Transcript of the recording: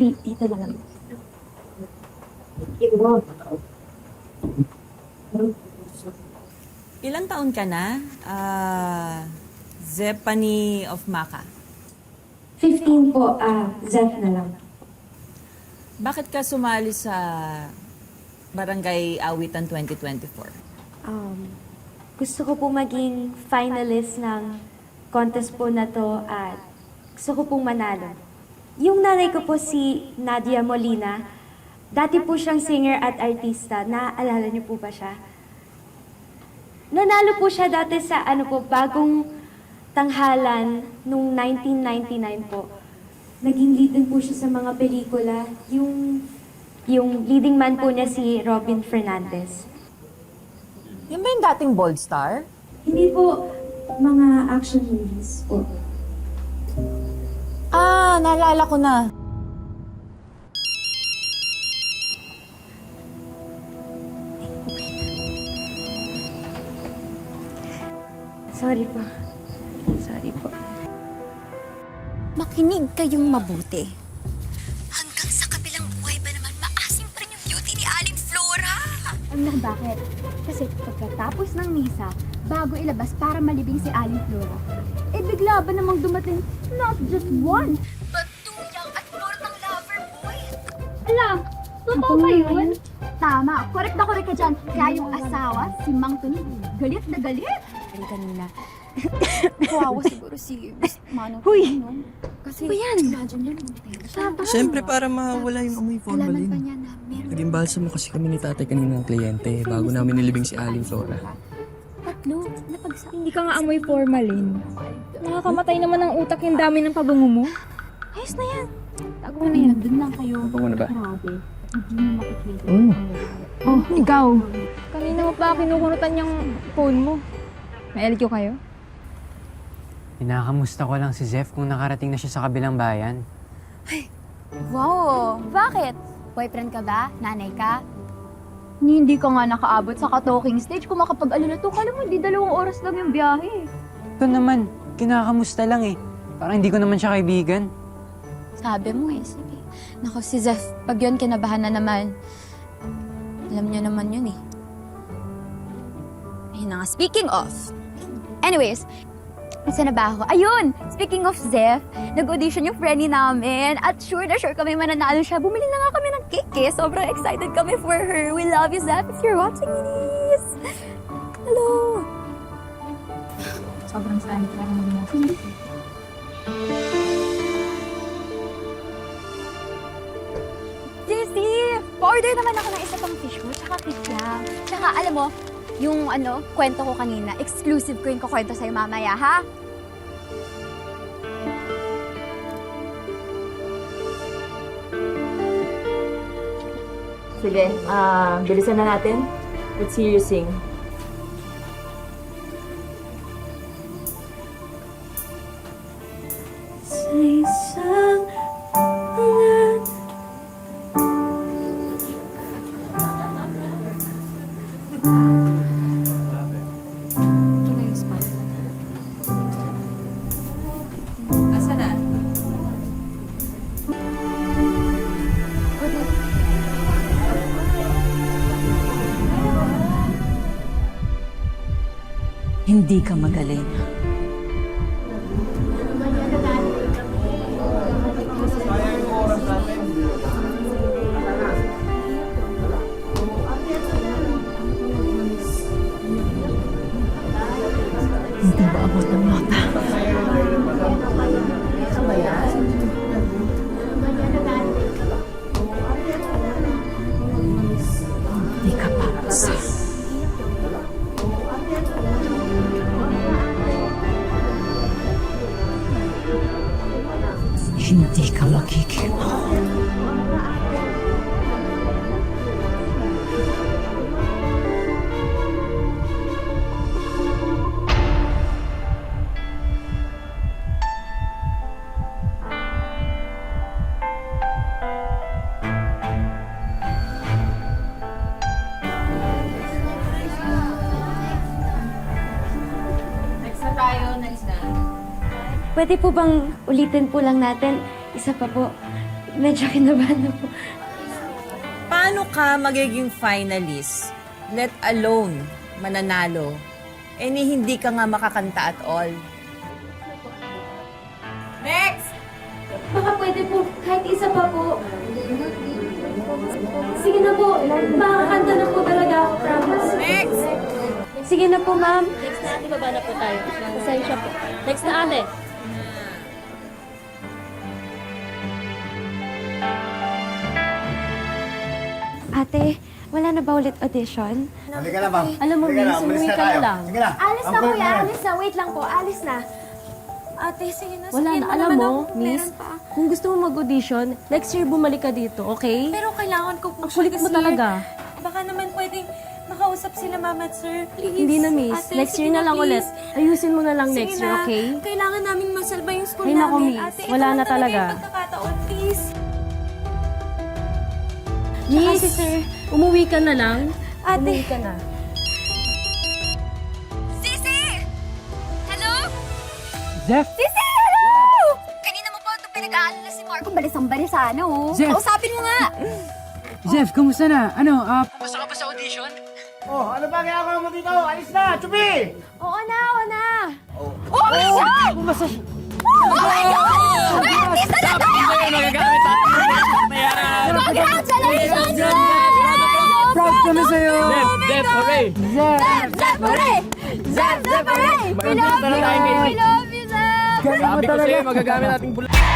Di- Dito na lang. Ilang taon ka na? Ah, Zephany of Maka. 15 po, ah, Zef na lang. Bakit ka sumali sa Barangay Awitan 2024? Um, gusto ko po maging finalist ng contest po na to at gusto ko pong manalo. Yung nanay ko po si Nadia Molina. Dati po siyang singer at artista. Naaalala niyo po ba siya? Nanalo po siya dati sa ano po, bagong tanghalan nung 1999 po. Naging lead din po siya sa mga pelikula. Yung, yung leading man po niya si Robin Fernandez. Yan ba yung dating Bold Star? Hindi po mga action movies po. Ah, naalala ko na. Sorry po. Sorry po. Makinig kayong mabuti. Hanggang sa kabilang buhay ba naman, maasim pa rin yung beauty ni Aling Flora. Alam na bakit? Kasi pagkatapos ng misa, bago ilabas para malibing si Aling Flora, eh bigla ba namang dumating not just one, But two young at more ng lover boy. Alam, totoo ba yun? Tama, correct na correct ka dyan. Kaya yung asawa, si Mang Tuni, galit na galit. Ay, kanina. Kawawa siguro si Miss Manong. Huy! Ano? Kasi, Ba yan? imagine yun, Tama. Siyempre para mawala yung amoy Alaman pa formalin. niya na meron Naging balsam mo kasi kami ni tatay kanina ng kliyente bago namin nilibing si Aling Flora. Tatlo, napagsa... Hindi ka nga amoy formalin. Nakakamatay naman ang utak yung dami ng pabango mo. Ayos na yan. Tago na yan. Doon lang kayo. Bango na ba? Grabe. Hindi mo makikita. Oh. Oh, ikaw. Kanina mo pa kinukunutan yung phone mo. May LQ kayo? Pinakamusta ko lang si Zef kung nakarating na siya sa kabilang bayan. Wow, bakit? Boyfriend ka ba? Nanay ka? Hindi ka nga nakaabot sa ka-talking stage kung makapag-alala to. Kala mo, di dalawang oras lang yung biyahe. Ito naman, kinakamusta lang eh. Parang hindi ko naman siya kaibigan. Sabi mo eh, sige. Naku, si Zef, pag yun kinabahan na naman. Alam niyo naman yun eh. Ayun na nga, speaking of. Anyways, isa na ba ako? Ayun! Speaking of Zef, nag-audition yung friendly namin at sure na sure kami mananalo siya. Bumili na nga kami ng cake eh. Sobrang excited kami for her. We love you, Zef, if you're watching this. Hello! Sobrang sana para mo Sisi! Pa-order naman ako ng isa pang fish roll, tsaka lang. Tsaka alam mo, yung ano, kwento ko kanina, exclusive ko yung kukwento sa'yo mamaya, ha? Sige, ah, bilisan na natin. Let's hear you sing. Hindi ka magaling. Next na. Pwede po bang ulitin po lang natin? Isa pa po. medyo kinabahan na po. Paano ka magiging finalist, let alone mananalo, eh ni hindi ka nga makakanta at all? Next! Baka pwede po, kahit isa pa po. Sige na po, makakanta na po talaga ako, promise. Next! Sige na po, ma'am. Next na ate, baba na po tayo. Pasensya po. Next na ate. Ate, wala na ba ulit audition? Halika na, ma'am. Alam mo, Halika Miss, na, umalis umuwi na ka na tayo. lang. Sige na. Alis na Ang kuya, kulit mo. alis na. Wait lang po, alis na. Ate, sige na. Wala sabihin na. Alam naman mo, ako kung Miss, meron pa. kung gusto mo mag-audition, next year bumalik ka dito, okay? Pero kailangan ko po Ang kulit mo talaga. Baka naman pwedeng makausap sila mama at sir. Please. Hindi na, Miss. Ate, next sige year na lang please. ulit. Ayusin mo na lang Sige next year, na. okay? Kailangan namin masalba yung school Ay, namin. nako, Miss. Wala lang na talaga. yung pagkakataon, please. Miss, umuwi ka na lang. Ate. Umuwi ka na. Sisi! Hello? Zef! Sisi! Hello! Kanina mo pa ito pinag-aalala si Marco. Balisang balisano. Jeff! Kausapin mo nga! Zef, kamusta na? Ano, ah... Oh, ano ba ginagawa mo dito? Alis na, Chupi! Oo na, oo na. Oh my God! Oh my kami sa'yo! Zef! Zef! Hooray! Zef! Zef! Hooray! We love you! We love you, Zef! Galing mo talaga! magagamit nating